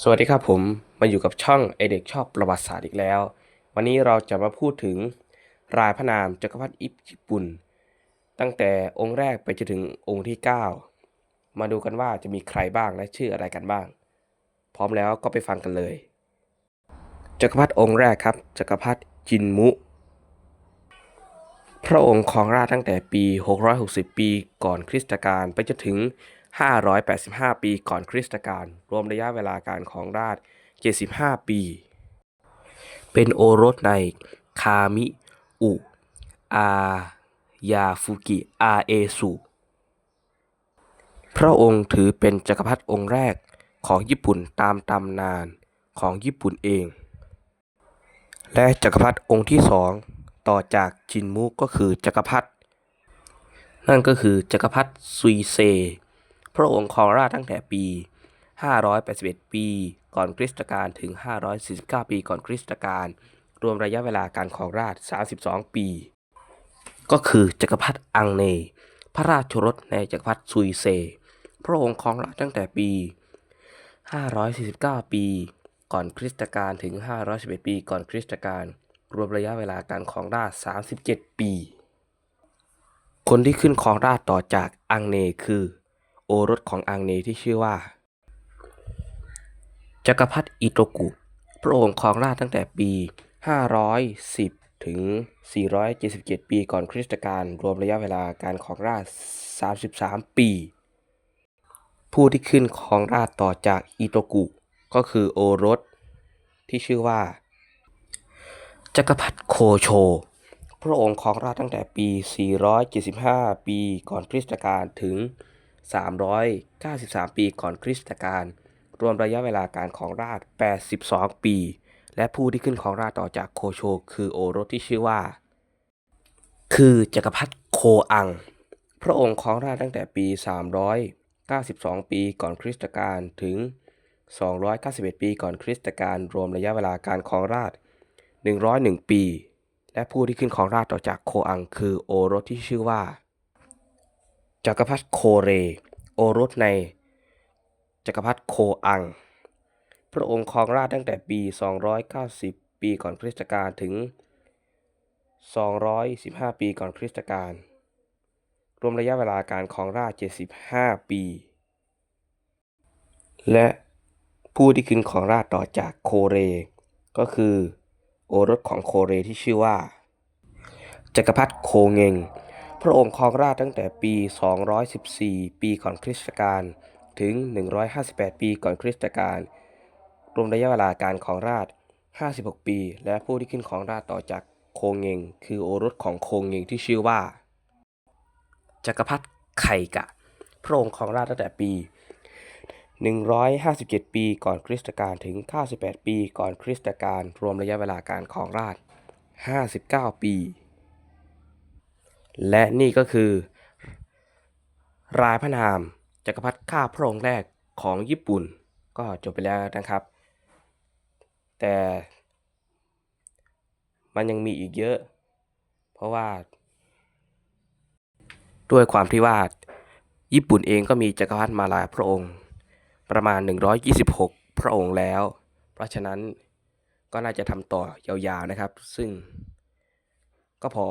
สวัสดีครับผมมาอยู่กับช่องไอเด็กชอบประวัติศาสตร์อีกแล้ว วันนี้เราจะมาพูดถึงรายพระนามจักรพรรดิญี่ปุ่น ตั้งแต่องค์แรกไปจนถึงองค์ที่ 9 มาดูกันว่าจะมีใครบ้างและชื่ออะไรกันบ้าง พร้อมแล้วก็ไปฟังกันเลย จักรพรรดิองค์แรกครับ จักรพรรดิจินมุ พระองค์ครองราชตั้งแต่ปี 660 ปีก่อนคริสตกาลไปจนถึง 585 ปีก่อนคริสตกาลรวมระยะเวลาการครองราช 75 ปี เป็นโอรสในคามิอุอายาฟุกิอาเอสุพระองค์ถือเป็นจักรพรรดิองค์แรกของญี่ปุ่นตามตำนานของญี่ปุ่นเอง และจักรพรรดิองค์ที่สองต่อจากจินมุก็คือจักรพรรดินั่นก็คือจักรพรรดิซุยเซ พระองค์ครองราชตั้งแต่ปี 581 ปี ก่อนคริสตกาลถึง 549 ปีก่อนคริสตกาลรวมระยะเวลาการครองราช 32 ปี ก็คือจักรพรรดิอังเน พระราชโอรสในจักรพรรดิซุยเซ พระองค์ครองราชตั้งแต่ปี 549 ปี ก่อนคริสตกาลถึง 511 ปีก่อนคริสตกาลรวมระยะเวลาการครองราช 37 ปี คนที่ขึ้นครองราชต่อจากอังเนคือ รสของอังเนที่ชื่อว่า จักรพรรดิอิโตกุ พระองค์ครองราชตั้งแต่ปี 510 ถึง 477 ปีก่อนคริสตกาลรวมระยะเวลาการครองราช 33 ปี ผู้ที่ขึ้นครองราชต่อจากอิโตกุ ก็คือโอรสที่ชื่อว่า จักรพรรดิโคโชพระองค์ครองราชตั้งแต่ปี 475 ปีก่อนคริสตกาลถึง 393 ปีก่อนคริสตกาลรวมระยะเวลาการครองราช 82 ปี และผู้ที่ขึ้นครองราชต่อจากโคโช คือโอรสที่ชื่อว่า คือจักรพรรดิโคอัง พระองค์ครองราชตั้งแต่ปี 392 ปีก่อนคริสตกาลถึง 291 ปีก่อนคริสตกาลรวมระยะเวลาการครองราชย์101 ปี และผู้ที่ขึ้นครองราชต่อจากโคอัง คือโอรสที่ชื่อว่า จักรพรรดิโคเร โอรสใน จักรพรรดิโคอัง พระองค์ครองราชตั้งแต่ปี 290 ปีก่อนคริสตกาลถึง 215 ปีก่อนคริสตกาลรวมระยะเวลาการครองราช 75 ปี และผู้ที่ขึ้นครองราชต่อจากโคเร ก็คือ โอรสของโคเรที่ชื่อว่า จักรพรรดิโคเงง พระองค์ครองราชตั้งแต่ปี 214 ปีก่อนคริสตกาลถึง 158 ปีก่อนคริสตกาลรวมระยะเวลาการครองราช 56 ปี และผู้ที่ขึ้นครองราชต่อจากโคงเงง คือโอรสของโคงเงงที่ชื่อว่า จักรพรรดิไคกะ พระองค์ครองราชตั้งแต่ปี 157 ปีก่อนคริสตกาลถึง 98 ปีก่อนคริสตกาลรวมระยะเวลาการครองราช 59 ปี และนี่ก็คือ รายพระนามจักรพรรดิข้าพระองค์แรกของญี่ปุ่น ก็จบไปแล้วนะครับ แต่มันยังมีอีกเยอะ เพราะว่า ด้วยความที่ว่า ญี่ปุ่นเองก็มีจักรพรรดิมาหลายพระองค์ ประมาณ 126 พระองค์แล้ว เพราะฉะนั้นก็น่าจะทำต่อยาวๆนะครับ ซึ่งก็พอ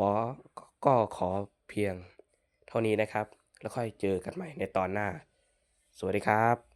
ก็ขอเพียงเท่านี้นะครับ แล้วค่อยเจอกันใหม่ในตอนหน้า สวัสดีครับ